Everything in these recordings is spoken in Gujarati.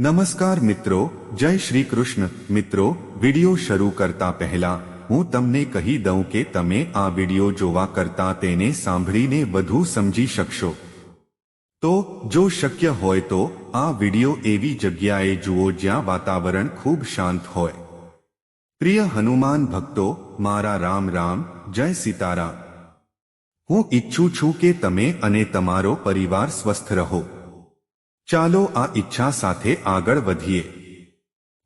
નમસ્કાર મિત્રો, જય શ્રી કૃષ્ણ. મિત્રો, વિડિયો શરૂ કરતા પહેલા, હું તમને કહી દઉં કે તમે આ વિડિયો જોવા કરતા તેને સાંભળીને વધુ સમજી શકશો. તો, જો શક્ય હોય તો, આ વિડિયો એવી જગ્યાએ જુઓ જ્યાં વાતાવરણ ખૂબ શાંત હોય. પ્રિય હનુમાન ભક્તો, મારા રામ રામ, જય સીતારામ. હું ઈચ્છું છું કે તમે અને તમારો પરિવાર સ્વસ્થ રહો. ચાલો આ ઈચ્છા સાથે આગળ વધીએ.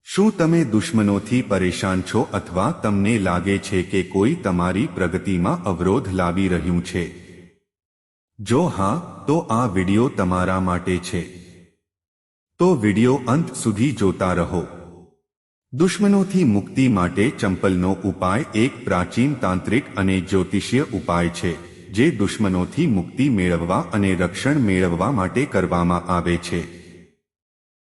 શું તમે દુશ્મનોથી પરેશાન છો અથવા તમને લાગે છે કે કોઈ તમારી પ્રગતિમાં અવરોધ લાવી રહ્યું છે? જો હા, તો આ વિડિયો તમારા માટે છે. તો વિડિયો અંત સુધી જોતા રહો. દુશ્મનોથી મુક્તિ માટે ચંપલનો ઉપાય એક પ્રાચીન તાંત્રિક અને જ્યોતિષીય ઉપાય છે. જે દુશ્મનોથી મુક્તિ મેળવવા અને રક્ષણ મેળવવા માટે કરવામાં આવે છે.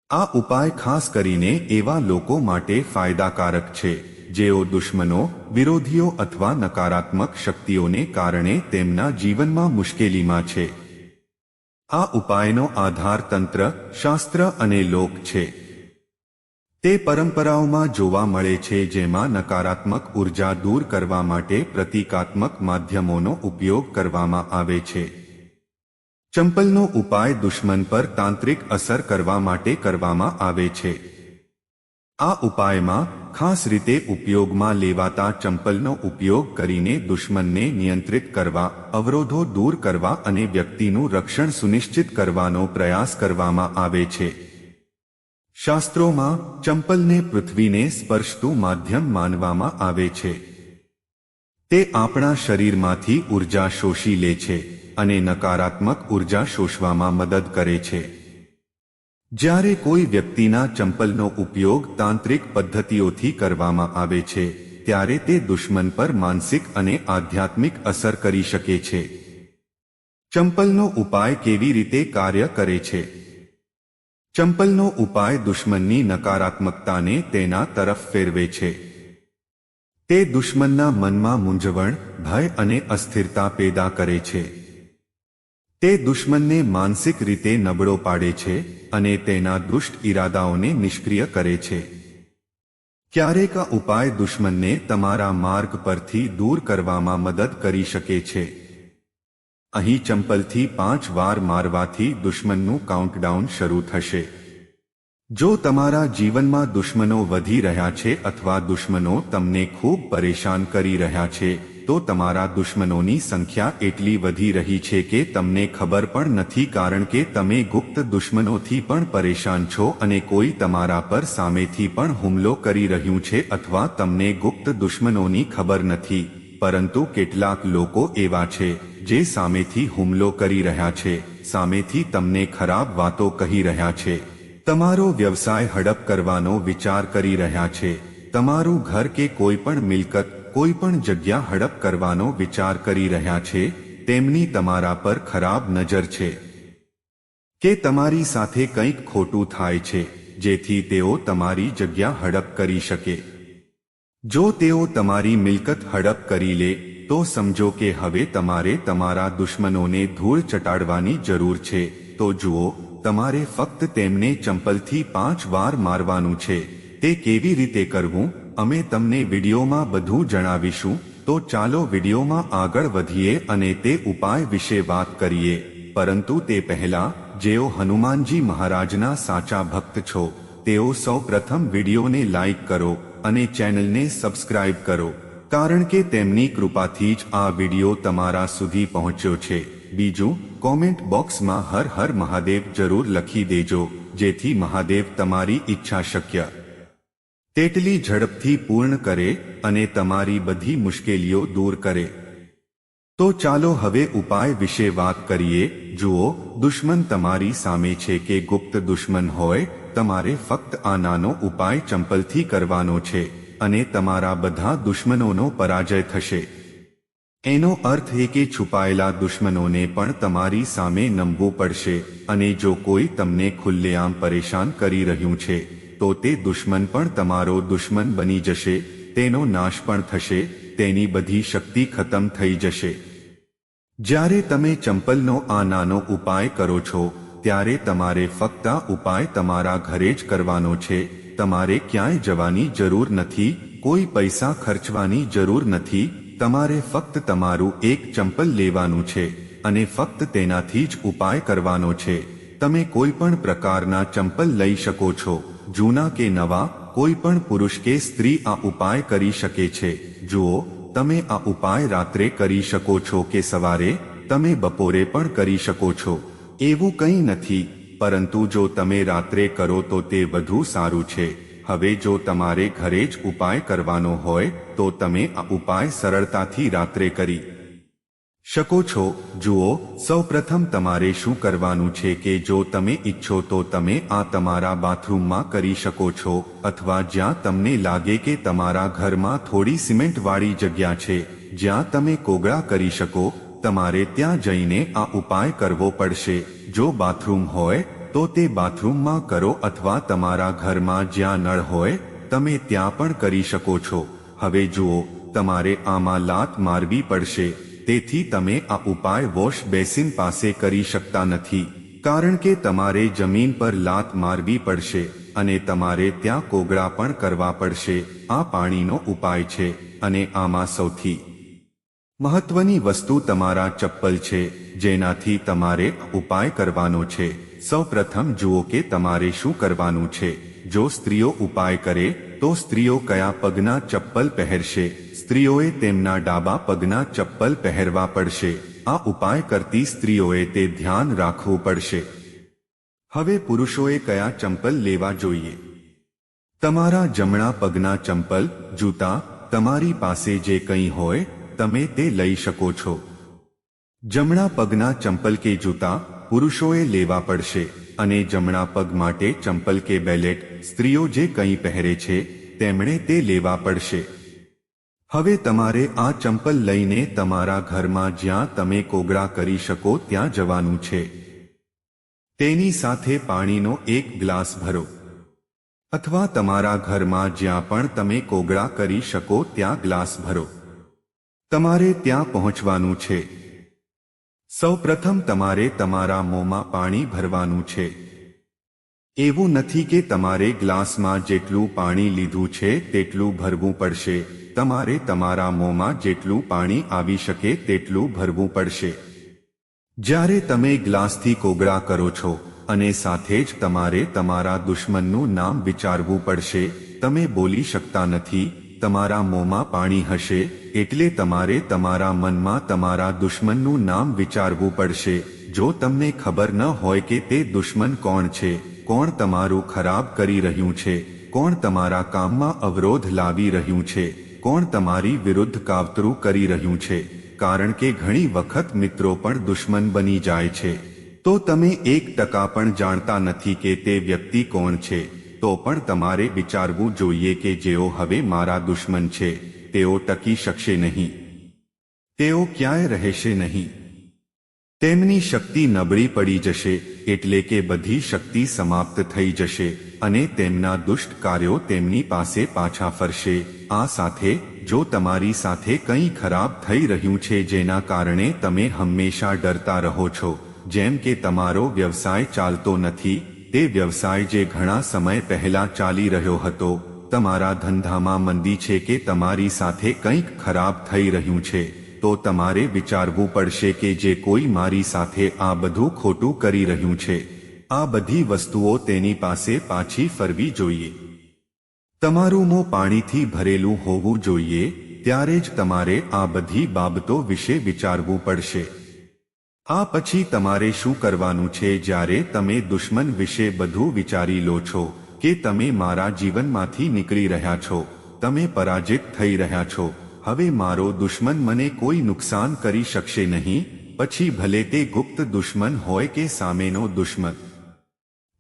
આ ઉપાય ખાસ કરીને એવા લોકો માટે ફાયદાકારક છે, જેઓ દુશ્મનો, વિરોધીઓ અથવા નકારાત્મક શક્તિઓને કારણે તેમના જીવનમાં મુશ્કેલીમાં છે. આ ઉપાયનો આધાર તંત્ર શાસ્ત્ર અને લોક છે. તે પરંપરાઓમાં જોવા મળે છે જેમાં નકારાત્મક ઊર્જા દૂર કરવા માટે પ્રતિકાત્મક માધ્યમોનો ઉપયોગ કરવામાં આવે છે. ચંપલનો ઉપાય દુશ્મન પર તાંત્રિક અસર કરવા માટે કરવામાં આવે છે. આ ઉપાયમાં ખાસ રીતે ઉપયોગમાં લેવાતા ચંપલનો ઉપયોગ કરીને દુશ્મનને નિયંત્રિત કરવા, અવરોધો દૂર કરવા અને વ્યક્તિનું રક્ષણ સુનિશ્ચિત કરવાનો પ્રયાસ કરવામાં આવે છે. શાસ્ત્રોમાં ચંપલને પૃથ્વીને સ્પર્શતું માધ્યમ માનવામાં આવે છે. તે આપણા શરીરમાંથી ઊર્જા શોષી લે છે અને નકારાત્મક ઊર્જા શોષવામાં મદદ કરે છે. જ્યારે કોઈ વ્યક્તિના ચંપલનો ઉપયોગ તાંત્રિક પદ્ધતિઓથી કરવામાં આવે છે, ત્યારે તે દુશ્મન પર માનસિક અને આધ્યાત્મિક અસર કરી શકે છે. ચંપલનો ઉપાય કેવી રીતે કાર્ય કરે છે? ચંપલનો ઉપાય દુશ્મનની નકારાત્મકતાને તેના તરફ ફેરવે છે. તે દુશ્મનના મનમાં મૂંઝવણ, ભય અને અસ્થિરતા પેદા કરે છે. તે દુશ્મનને માનસિક રીતે નબળો પાડે છે અને તેના દુષ્ટ ઈરાદાઓને નિષ્ક્રિય કરે છે. ક્યારેક આ ઉપાય દુશ્મનને તમારા માર્ગ પરથી દૂર કરવામાં મદદ કરી શકે છે. અહીં ચંપલથી પાંચ વાર મારવાથી દુશ્મનનું કાઉન્ટડાઉન શરૂ થશે. જો તમારા જીવનમાં દુશ્મનો વધી રહ્યા છે અથવા દુશ્મનો તમને ખૂબ પરેશાન કરી રહ્યા છે, તો તમારા દુશ્મનોની સંખ્યા એટલી વધી રહી છે કે તમને ખબર પણ નથી કારણ કે તમે ગુપ્ત દુશ્મનોથી પણ પરેશાન છો અને કોઈ તમારા પર સામેથી પણ હુમલો કરી રહ્યું છે અથવા તમને ગુપ્ત દુશ્મનોની ખબર નથી. પરંતુ કેટલાક લોકો એવા છે, જે સામેથી હુમલો કરી રહ્યા છે, સામેથી તમને ખરાબ વાતો કહી રહ્યા છે. તમારો વ્યવસાય હડપ કરવાનો વિચાર કરી રહ્યા છે. તમારું ઘર કે કોઈ પણ મિલકત, કોઈ પણ જગ્યા હડપ કરવાનો વિચાર કરી રહ્યા છે, તેમની તમારા પર ખરાબ નજર છે. કે તમારી સાથે કંઈક ખોટું થાય છે, જેથી તેઓ તમારી જગ્યા હડપ કરી શકે. જો તેઓ તમારી મિલકત હડપ કરી લે, તો સમજો કે હવે તમારે તમારા દુશ્મનોને ધૂળ ચટાડવાની જરૂર છે. તો જુઓ, તમારે ફક્ત તેમને ચંપલથી પાંચ વાર મારવાનું છે. તે કેવી રીતે કરવું? અમે તમને વિડીયોમાં બધું જણાવીશું. તો ચાલો વિડીયોમાં આગળ વધીએ અને તે ઉપાય વિશે વાત કરીએ. પરંતુ તે પહેલા, જેઓ હનુમાનજી મહારાજના સાચા ભક્ત છો, તેઓ સૌ પ્રથમ વિડીયોને લાઈક કરો. અને ચેનલને સબસ્ક્રાઇબ કરો, કારણ કે તેમની કૃપાથી જ આ વીડિયો તમારા સુધી પહોંચ્યો છે. બીજું કોમેન્ટ બોક્સમાં હર હર મહાદેવ જરૂર લખી દેજો, જેથી મહાદેવ તમારી ઈચ્છા શક્ય. તેટલી ઝડપથી પૂર્ણ કરે અને તમારી બધી મુશ્કેલીઓ દૂર કરે. તો ચાલો હવે ઉપાય વિશે વાત કરીએ. જુઓ, દુશ્મન તમારી સામે છે કે ગુપ્ત દુશ્મન હોય તમારે ફક્ત આ નાનો ઉપાય ચંપલથી કરવાનો છે અને તમારા બધા દુશ્મનોનો પરાજય થશે. એનો અર્થ એ કે છુપાયેલા દુશ્મનોને પણ તમારી સામે નમવું પડશે અને જો કોઈ તમને ખુલ્લેઆમ પરેશાન કરી રહ્યું છે, તો તે દુશ્મન પણ તમારો દુશ્મન બની જશે, તેનો નાશ પણ થશે, તેની બધી શક્તિ ખતમ થઈ જશે. જ્યારે તમે ચંપલનો આ નાનો ઉપાય કરો છો ત્યારે તમારે ફક્ત ઉપાય તમારા ઘરે જ કરવાનો છે. તમારે ક્યાંય જવાની જરૂર નથી, કોઈ પૈસા ખર્ચવાની જરૂર નથી. તમારે ફક્ત તમારું એક ચંપલ લેવાનું છે અને ફક્ત તેનાથી જ ઉપાય કરવાનો છે. તમે કોઈ પણ પ્રકારના ચંપલ લઈ શકો છો, જૂના કે નવા, કોઈ પણ પુરુષ કે સ્ત્રી આ ઉપાય કરી શકે છે. જુઓ, તમે આ ઉપાય રાત્રે કરી શકો છો કે સવારે, તમે બપોરે પણ કરી શકો છો. એવું કંઈ નથી, પરંતુ જો તમે રાત્રે કરો તો તે વધુ સારું છે. હવે જો તમારે ઘરે જ ઉપાય કરવાનો હોય, તો તમે આ ઉપાય સરળતાથી રાત્રે કરી શકો છો. જુઓ, સૌપ્રથમ તમારે શું કરવાનું છે કે જો તમે ઈચ્છો તો તમે આ તમારા બાથરૂમમાં કરી શકો છો, અથવા જ્યાં તમને લાગે કે તમારા ઘરમાં થોડી સિમેન્ટવાળી જગ્યા છે, જ્યાં તમે કોગળા કરી શકો તમારે ત્યાં જઈને આ ઉપાય કરવો પડશે. જો બાથરૂમ હોય, તો તે બાથરૂમમાં કરો અથવા તમારા ઘરમાં જ્યાં નળ હોય, તમે ત્યાં પણ કરી શકો છો. હવે જુઓ, તમારે આમાં લાત મારવી પડશે. તેથી તમે આ ઉપાય વોશ બેસિન પાસે કરી શકતા નથી. કારણ કે તમારે જમીન પર લાત મારવી પડશે અને તમારે ત્યાં કોગળા પણ કરવા પડશે. આ પાણીનો ઉપાય છે અને આમાં સૌથી મહત્વની વસ્તુ તમારા ચપ્પલ છે, જેનાથી તમારે ઉપાય કરવાનો છે. સૌપ્રથમ જુઓ કે તમારે શું કરવાનું છે. જો સ્ત્રીઓ ઉપાય કરે, તો સ્ત્રીઓ કયા પગના ચપ્પલ પહેરશે? સ્ત્રીઓએ તેમના ડાબા પગના ચપ્પલ પહેરવા પડશે. આ ઉપાય કરતી સ્ત્રીઓએ તે ધ્યાન રાખવું પડશે. હવે પુરુષોએ કયા ચંપલ લેવા જોઈએ? તમારા જમણા પગના ચંપલ, જૂતા, તમારી પાસે જે કંઈ હોય તમે તે લઈ શકો છો. જમણા પગના ચંપલ કે જૂતા પુરુષોએ લેવા પડશે અને જમણા પગ માટે ચંપલ કે બેલેટ સ્ત્રીઓ જે કંઈ પહેરે છે, તેમણે તે લેવા પડશે. હવે તમારે આ ચંપલ લઈને તમારા ઘરમાં જ્યાં તમે કોગળા કરી શકો ત્યાં જવાનું છે. તેની સાથે પાણીનો એક ગ્લાસ ભરો. અથવા તમારા ઘરમાં જ્યાં પણ તમે કોગળા કરી શકો, ત્યાં ગ્લાસ ભરો. તમારે ત્યાં પહોંચવાનું છે. સૌપ્રથમ તમારે તમારા મોંમાં પાણી ભરવાનું છે. એવું નથી કે તમારે ગ્લાસમાં જેટલું પાણી લીધું છે તેટલું ભરવું પડશે. તમારે તમારા મોંમાં જેટલું પાણી આવી શકે તેટલું ભરવું પડશે. જ્યારે તમે ગ્લાસથી કોગળા કરો છો અને સાથે જ તમારે તમારા દુશ્મનનું નામ વિચારવું પડશે, તમે બોલી શકતા નથી તમારા મોંમાં પાણી હશે, એટલે તમારે તમારા મનમાં તમારા દુશ્મનનું નામ વિચારવું પડશે. જો તમને ખબર ન હોય કે તે દુશ્મન કોણ છે, કોણ તમારું ખરાબ કરી રહ્યું છે, કોણ તમારા કામમાં અવરોધ લાવી રહ્યું છે, કોણ તમારી વિરુદ્ધ કાવતરું કરી રહ્યું છે, કારણ કે ઘણી વખત મિત્રો પણ દુશ્મન બની જાય છે. તો તમે એક ટકા પણ જાણતા નથી કે તે વ્યક્તિ કોણ છે. તો પણ તમારે વિચારવું જોઈએ કે જેઓ હવે મારા દુશ્મન છે, તેઓ ટકી શકશે નહીં. તેઓ ક્યાંય રહેશે નહીં. તેમની શક્તિ નબળી પડી જશે, એટલે કે બધી શક્તિ સમાપ્ત થઈ જશે, અને તેમના દુષ્ટ કાર્યો તેમની પાસે પાછા ફરશે. આ સાથે, જો તમારી સાથે કંઈ ખરાબ થઈ રહ્યું છે જેના કારણે તમે હંમેશા ડરતા રહો છો, જેમ કે તમારો વ્યવસાય ચાલતો નથી તે વ્યવસાય જે ઘણા સમય પહેલા ચાલી રહ્યો હતો, તમારા ધંધામાં મંદી છે કે તમારી સાથે કંઈક ખરાબ થઈ રહ્યું છે, તો તમારે વિચારવું પડશે કે જે કોઈ મારી સાથે આ બધું ખોટું કરી રહ્યું છે. આ બધી વસ્તુઓ તેની પાસે પાછી ફરવી જોઈએ. તમારું મોં પાણીથી ભરેલું હોવું જોઈએ, ત્યારે જ તમારે આ બધી બાબતો વિશે વિચારવું પડશે. આ પછી તમારે શું કરવાનું છે જ્યારે તમે દુશ્મન વિશે બધું વિચારી લો છો કે તમે મારા જીવનમાંથી નીકળી રહ્યા છો? તમે પરાજિત થઈ રહ્યા છો. હવે મારો દુશ્મન મને કોઈ નુકસાન કરી શકશે નહીં. પછી ભલે તે ગુપ્ત દુશ્મન હોય કે સામેનો દુશ્મન.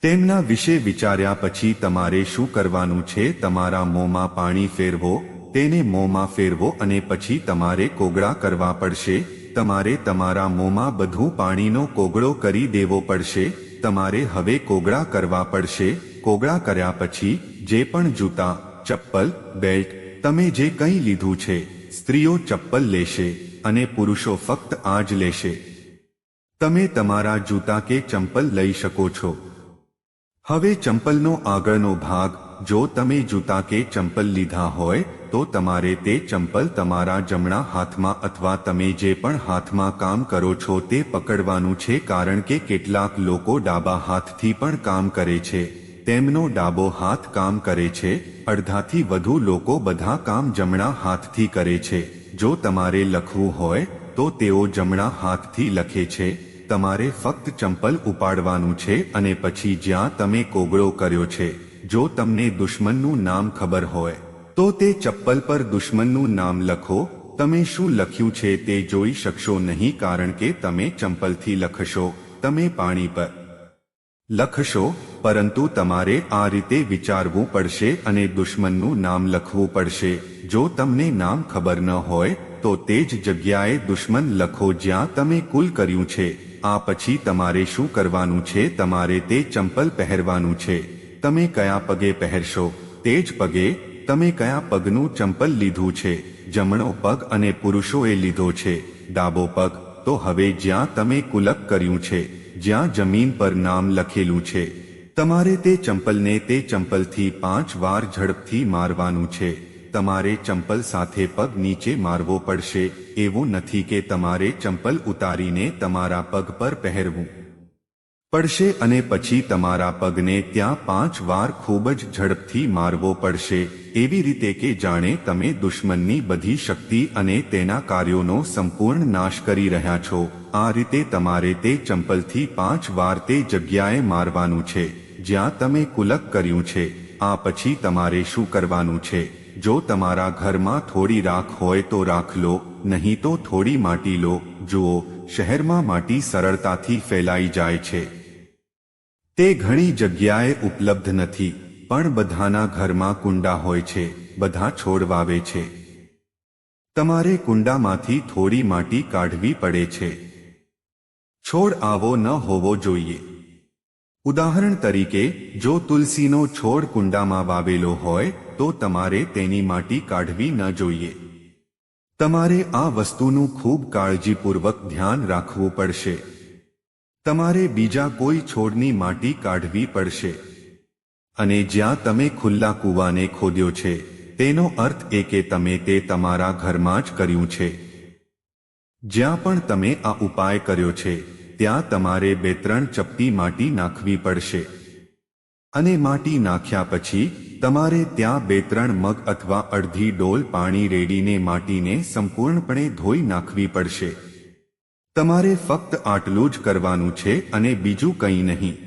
તેમના વિશે વિચાર્યા પછી તમારે શું કરવાનું છે? તમારા મોંમાં પાણી ફેરવો, તેને મોંમાં ફેરવો અને પછી તમારે કોગળા કરવા પડશે. તમારે તમારા મોંમાં બધું પાણીનો કોગળો કરી દેવો પડશે, તમારે હવે કોગળા કરવા પડશે, કોગળા કર્યા પછી જે પણ જૂતા, ચપ્પલ, બેલ્ટ, તમે જે કંઈ લીધું છે, સ્ત્રીઓ ચપ્પલ લેશે અને પુરુષો ફક્ત આ જ લેશે. તમે તમારા જૂતા કે ચંપલ લઈ શકો છો. હવે ચંપલનો આગળનો ભાગ જો તમે જૂતા કે ચંપલ લીધા હોય, તો તમારે તે ચંપલ તમારા જમણા હાથમાં અથવા તમે જે પણ હાથમાં કામ કરો છો તે પકડવાનું છે કારણ કે કેટલાક લોકો ડાબા હાથથી પણ કામ કરે છે. તેમનો ડાબો હાથ કામ કરે છે. અડધાથી વધુ લોકો બધા કામ જમણા હાથથી કરે છે. જો તમારે લખવું હોય, તો તેઓ જમણા હાથથી લખે છે. તમારે ફક્ત ચંપલ ઉપાડવાનું છે અને પછી જ્યાં તમે કોગળો કર્યો છે. જો તમને દુશ્મનનું નામ ખબર હોય, તો તે ચપ્પલ પર દુશ્મનનું નામ લખો. તમે શું લખ્યું છે તે જોઈ શકશો નહીં કારણ કે તમે ચંપલથી લખશો. તમે પાણી પર લખશો, પરંતુ તમારે આ રીતે વિચારવું પડશે અને દુશ્મનનું નામ લખવું પડશે. જો તમને નામ ખબર ન હોય, તો તે જ જગ્યાએ દુશ્મન લખો જ્યાં તમે કુલ કર્યું છે. આ પછી તમારે શું કરવાનું છે? તમારે તે ચંપલ પહેરવાનું છે. તમે કયા પગે પહેરશો? તે જ પગે તમે કયા પગનું ચંપલ લીધું છે? જમણો પગ અને પુરુષોએ લીધો છે. ડાબો પગ, તો હવે જ્યાં તમે કુલક કર્યું છે, જ્યાં જમીન પર નામ લખેલું છે. તમારે તે ચંપલને તે ચંપલથી પાંચ વાર ઝડપથી મારવાનું છે. તમારે ચંપલ સાથે પગ નીચે મારવો પડશે. એવું નથી કે તમારે ચંપલ ઉતારીને તમારા પગ પર પહેરવું. પડશે અને પછી તમારા પગને ત્યાં પાંચ વાર ખૂબ જ ઝડપથી મારવો પડશે. એવી રીતે કે જાણે તમે દુશ્મનની બધી શક્તિ અને તેના કાર્યોનો સંપૂર્ણ નાશ કરી રહ્યા છો. આ રીતે તમારે તે ચંપલથી પાંચ વાર તે જગ્યાએ મારવાનું છે, જ્યાં તમે કુલક કર્યું છે. આ પછી તમારે શું કરવાનું છે? જો તમારા ઘરમાં થોડી રાખ હોય તો રાખ લો, નહીં તો થોડી માટી લો. જુઓ, શહેરમાં માટી સરળતાથી ફેલાઈ જાય છે. તે ઘણી જગ્યાએ ઉપલબ્ધ નથી, પણ બધાના ઘરમાં કુંડા હોય છે, બધા છોડ વાવે છે. તમારે કુંડામાંથી થોડી માટી કાઢવી પડે છે. છોડ આવો ન હોવો જોઈએ. ઉદાહરણ તરીકે, જો તુલસીનો છોડ કુંડામાં વાવેલો હોય, તો તમારે તેની માટી કાઢવી ન જોઈએ. તમારે આ વસ્તુનું ખૂબ કાળજીપૂર્વક ધ્યાન રાખવું પડશે. તમારે બીજા કોઈ છોડની માટી કાઢવી પડશે. અને જ્યાં તમે ખુલ્લા કૂવાને ખોદ્યો છે, તેનો અર્થ એ કે તમે તે તમારા ઘરમાં જ કર્યું છે. જ્યાં પણ તમે આ ઉપાય કર્યો છે, ત્યાં તમારે બે ત્રણ ચપટી માટી નાખવી પડશે. અને માટી નાખ્યા પછી, તમારે ત્યાં બે ત્રણ મગ અથવા અડધી ડોલ પાણી રેડીને માટીને સંપૂર્ણપણે ધોઈ નાખવી પડશે. તમારે ફક્ત આટલું જ કરવાનું છે અને બીજું કંઈ નહીં.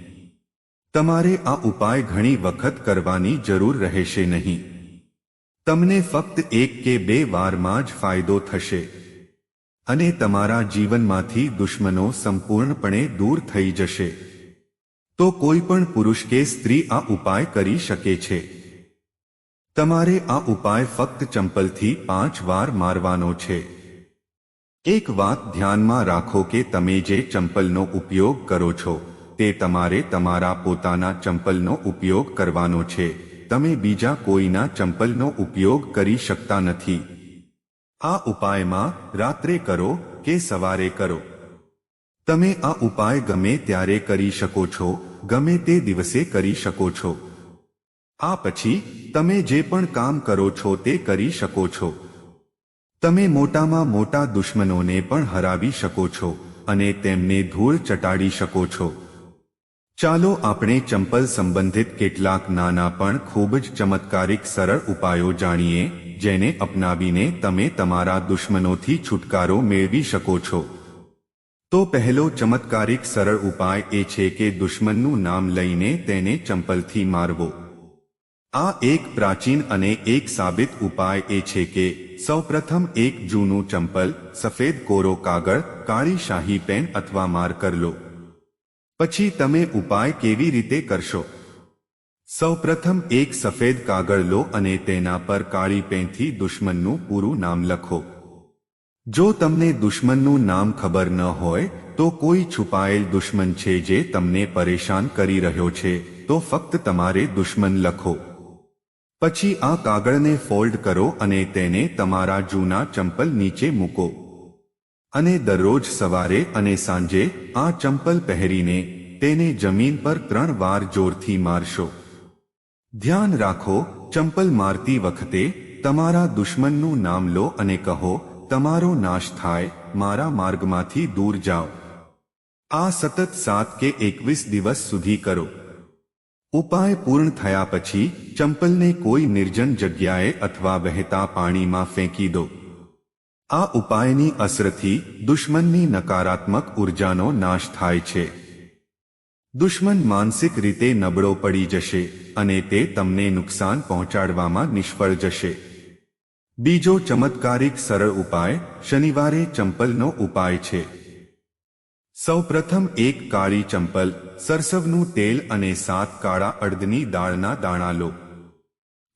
તમારે આ ઉપાય ઘણી વખત કરવાની જરૂર રહેશે નહીં. તમને ફક્ત એક કે બે વારમાં જ ફાયદો થશે. અને તમારા જીવનમાંથી દુશ્મનો સંપૂર્ણપણે દૂર થઈ જશે. તો કોઈ પણ પુરુષ કે સ્ત્રી આ ઉપાય કરી શકે છે. તમારે આ ઉપાય ફક્ત ચંપલથી પાંચ વાર મારવાનો છે. એક વાત ધ્યાનમાં રાખો કે તમે જે ચંપલનો ઉપયોગ કરો છો, તે તમારે તમારા પોતાના ચંપલનો ઉપયોગ કરવાનો છે. તમે બીજા કોઈના ચંપલનો ઉપયોગ કરી શકતા નથી. આ ઉપાયમાં રાત્રે કરો કે સવારે કરો? તમે આ ઉપાય ગમે ત્યારે કરી શકો છો, ગમે તે દિવસે કરી શકો છો. આ પછી, તમે જે પણ કામ કરો છો તે કરી શકો છો. તમે મોટામાં મોટા દુશ્મનોને પણ હરાવી શકો છો અને તેમને ધૂળ ચટાડી શકો છો. ચાલો આપણે ચંપલ સંબંધિત કેટલાક નાના પણ ખૂબ જ ચમત્કારિક સરળ ઉપાયો જાણીએ, જેને અપનાવીને તમે તમારા દુશ્મનોથી છુટકારો મેળવી શકો છો. તો પહેલો ચમત્કારિક સરળ ઉપાય એ છે કે દુશ્મનનું નામ લઈને તેને ચંપલથી મારવો. આ એક પ્રાચીન અને એક સાબિત ઉપાય એ છે કે સૌપ્રથમ એક જૂનું ચંપલ, સફેદ કોરો કાગળ, કાળી શાહી પેન અથવા માર્કર લો. પછી તમે ઉપાય કેવી રીતે કરશો? સૌપ્રથમ એક સફેદ કાગળ લો અને તેના પર કાળી પેનથી દુશ્મનનું પૂરું નામ લખો. જો તમને દુશ્મનનું નામ ખબર ન હોય, તો કોઈ છુપાયેલ દુશ્મન છે જે તમને પરેશાન કરી રહ્યો છે, તો ફક્ત તમારે દુશ્મન લખો. પછી આ કાગળને ફોલ્ડ કરો અને તેને તમારા જૂના ચંપલ નીચે મૂકો. અને દરરોજ સવારે અને સાંજે આ ચંપલ પહેરીને તેને જમીન પર ત્રણ વાર જોરથી મારશો. ધ્યાન રાખો, ચંપલ મારતી વખતે તમારા દુશ્મનનું નામ લો અને કહો, તમારો નાશ થાય, મારા માર્ગમાંથી દૂર જાઓ. આ સતત સાત કે એકવીસ દિવસ સુધી કરો. ઉપાય પૂર્ણ થયા પછી ચંપલને કોઈ નિર્જન જગ્યાએ અથવા વહેતા પાણીમાં ફેંકી દો. આ ઉપાયની અસરથી દુશ્મનની નકારાત્મક ઉર્જાનો નાશ થાય છે. દુશ્મન માનસિક રીતે નબળો પડી જશે અને તે તમને નુકસાન પહોંચાડવામાં નિષ્ફળ જશે. બીજો ચમત્કારિક સરળ ઉપાય શનિવારે ચંપલનો ઉપાય છે. સૌપ્રથમ એક કાળી ચંપલ, સરસવનું તેલ અને સાત કાળા અડદની દાળના દાણા લો.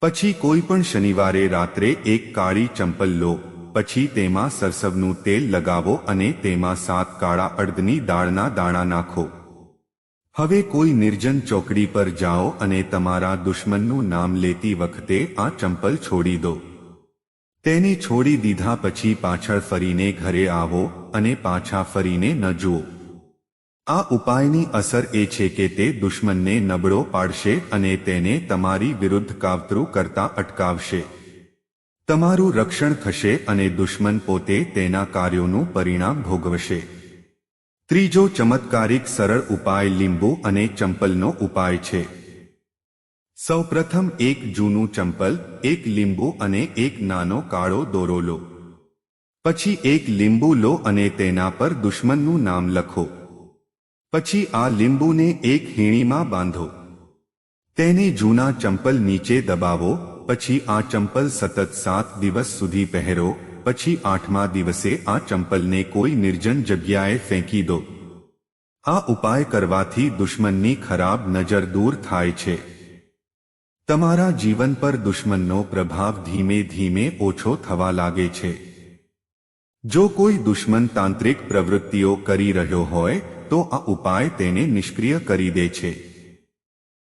પછી કોઈ પણ શનિવારે રાત્રે એક કાળી ચંપલ લો. પછી તેમાં સરસવનું તેલ લગાવો અને તેમાં સાત કાળા અડદની દાળના દાણા નાખો. હવે કોઈ નિર્જન ચોકડી પર જાઓ અને તમારા દુશ્મનનું નામ લેતી વખતે આ ચંપલ છોડી દો. તેને છોડી દીધા પછી પાછળ ફરીને ઘરે આવો અને પાછા ફરીને ન જુઓ. આ ઉપાયની અસર એ છે કે તે દુશ્મનને નબળો પાડશે અને તેને તમારી વિરુદ્ધ કાવતરું કરતા અટકાવશે. તમારું રક્ષણ થશે અને દુશ્મન પોતે તેના કાર્યોનું પરિણામ ભોગવશે. ત્રીજો ચમત્કારિક સરળ ઉપાય લીંબુ અને ચંપલનો ઉપાય છે. સૌપ્રથમ એક જૂનું ચંપલ, એક લીંબુ અને એક નાનો કાળો દોરો લો. પછી એક લીંબુ લો અને તેના પર દુશ્મનનું નામ લખો. પછી આ લીંબુને એક હીણીમાં બાંધો. તેને જૂના ચંપલ નીચે દબાવો, પછી આ ચંપલ સતત સાત દિવસ સુધી પહેરો, પછી આઠમા દિવસે આ ચંપલને કોઈ નિર્જન જગ્યાએ ફેંકી દો. આ ઉપાય કરવાથી દુશ્મનની ખરાબ નજર દૂર થાય છે. તમારા જીવન પર દુશ્મનનો પ્રભાવ ધીમે ધીમે ઓછો થવા લાગે છે. જો કોઈ દુશ્મન તાંત્રિક પ્રવૃત્તિઓ કરી રહ્યો હોય, તો આ ઉપાય તેને નિષ્ક્રિય કરી દે છે.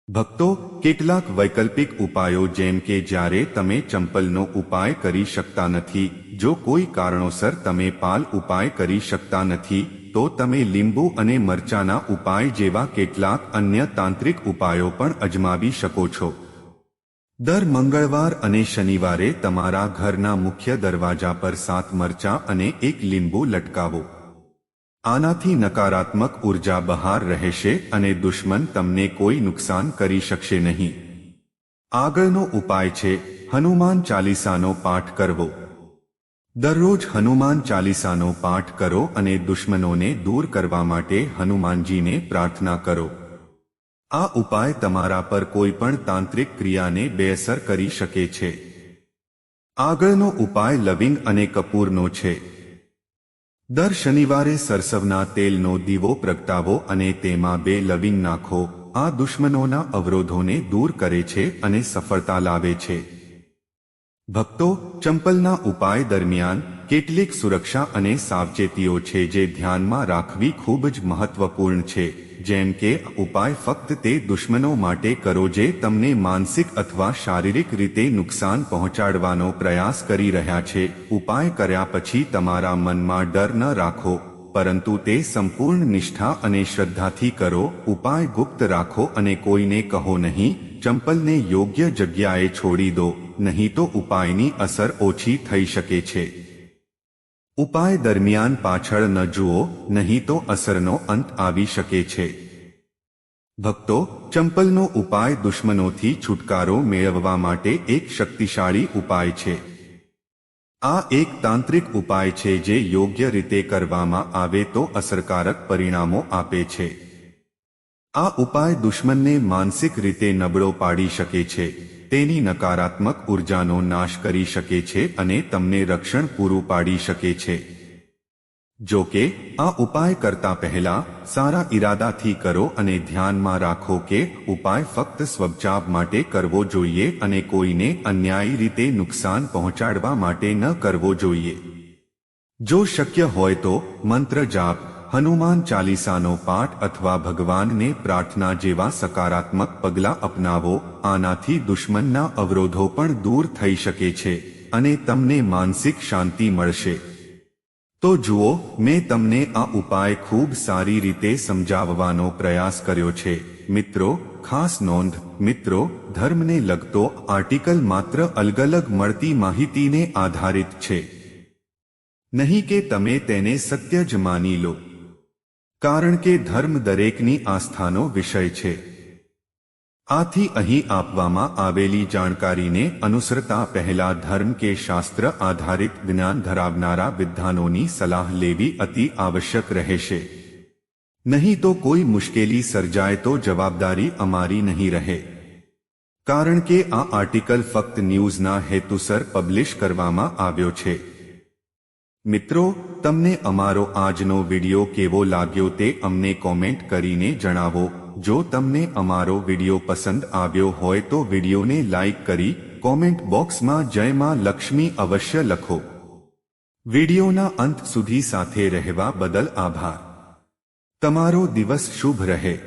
ભક્તો, કેટલાક વૈકલ્પિક ઉપાયો જેમ કે જ્યારે તમે ચંપલનો ઉપાય કરી શકતા નથી, જો કોઈ કારણોસર તમે પાલ ઉપાય કરી શકતા નથી, તો તમે લીંબુ અને મરચાના ઉપાય જેવા કેટલાક અન્ય તાંત્રિક ઉપાયો પણ અજમાવી શકો છો. દર મંગળવાર અને શનિવારે તમારા ઘરના મુખ્ય દરવાજા પર સાત મરચા અને એક લીંબુ લટકાવો. આનાથી નકારાત્મક ઊર્જા બહાર રહેશે અને દુશ્મન તમને કોઈ નુકસાન કરી શકશે નહીં. આગળનો ઉપાય છે, હનુમાન ચાલીસાનો પાઠ કરવો. દરરોજ હનુમાન ચાલીસાનો પાઠ કરો અને દુશ્મનોને દૂર કરવા માટે હનુમાનજીને પ્રાર્થના કરો. આ ઉપાય તમારા પર કોઈ પણ તાંત્રિક ક્રિયાને બેઅસર કરી શકે છે. આગળનો ઉપાય લવિંગ અને કપૂરનો છે. દર શનિવારે સરસવના તેલનો દીવો પ્રગટાવો અને તેમાં બે લવિંગ નાખો. આ દુશ્મનોના અવરોધોને દૂર કરે છે અને સફળતા લાવે છે. ભક્તો, ચંપલના ઉપાય દરમિયાન કેટલીક સુરક્ષા અને સાવચેતીઓ છે જે ધ્યાનમાં રાખવી ખૂબ જ મહત્વપૂર્ણ છે. જેમ કે, ઉપાય ફક્ત તે દુશ્મનો માટે કરો જે તમને માનસિક અથવા શારીરિક રીતે નુકસાન પહોંચાડવાનો પ્રયાસ કરી રહ્યા છે. ઉપાય કર્યા પછી તમારા મનમાં ડર ન રાખો, પરંતુ તે સંપૂર્ણ નિષ્ઠા અને શ્રદ્ધાથી કરો. ઉપાય ગુપ્ત રાખો અને કોઈને કહો નહીં, ચંપલને યોગ્ય જગ્યાએ છોડી દો, નહીં તો ઉપાયની અસર ઓછી થઈ શકે છે. ઉપાય દરમિયાન પાછળ ન જુઓ, નહીં તો અસરનો અંત આવી શકે છે. ભક્તો, ચંપલનો ઉપાય દુશ્મનોથી છુટકારો મેળવવા માટે એક શક્તિશાળી ઉપાય છે. આ એક તાંત્રિક ઉપાય છે જે યોગ્ય રીતે કરવામાં આવે તો અસરકારક પરિણામો આપે છે. આ ઉપાય દુશ્મનને માનસિક રીતે નબળો પાડી શકે છે. તેની નકારાત્મક ઉર્જાનો નાશ કરી શકે છે અને તમને રક્ષણ પૂરું પાડી શકે છે. જો કે, આ ઉપાય કરતા પહેલા સારા ઈરાદાથી કરો અને ધ્યાનમાં રાખો કે ઉપાય ફક્ત સ્વબચાવ માટે કરવો જોઈએ અને કોઈને અન્યાયી રીતે નુકસાન પહોંચાડવા માટે ન કરવો જોઈએ. જો શક્ય હોય તો મંત્ર જાપ હનુમાન ચાલીસાનો પાઠ અથવા ભગવાનને પ્રાર્થના જેવા સકારાત્મક પગલાં અપનાવો, આનાથી દુશ્મનના અવરોધો પણ દૂર થઈ શકે છે અને તમને માનસિક શાંતિ મળશે. તો જુઓ, મેં તમને આ ઉપાય ખૂબ સારી રીતે સમજાવવાનો પ્રયાસ કર્યો છે. મિત્રો, ખાસ નોંધ, મિત્રો, ધર્મને લગતો આર્ટિકલ માત્ર અલગ અલગ મળતી માહિતીને આધારિત છે. નહીં કે તમે તેને સત્ય જ માની લો. કારણ કે ધર્મ દરેકની આસ્થાનો વિષય છે. આથી અહીં આપવામાં આવેલી જાણકારીને અનુસરતા પહેલા ધર્મ કે શાસ્ત્ર આધારિત જ્ઞાન ધરાવનારા વિદ્વાનોની સલાહ લેવી અતિ આવશ્યક રહેશે. નહીં તો કોઈ મુશ્કેલી સર્જાય તો જવાબદારી અમારી નહીં રહે. કારણ કે આ આર્ટિકલ ફક્ત ન્યૂઝના હેતુસર પબ્લિશ કરવામાં આવ્યો છે. મિત્રો, તમને અમારો આજનો વિડિયો કેવો લાગ્યો તે અમને કોમેન્ટ કરીને જણાવો. જો તમને અમારો વિડિયો પસંદ આવ્યો હોય તો વિડિયોને લાઈક કરી કોમેન્ટ બોક્સમાં જય માં લક્ષ્મી અવશ્ય લખો. વિડિયોના અંત સુધી સાથે રહેવા બદલ આભાર. તમારો દિવસ શુભ રહે.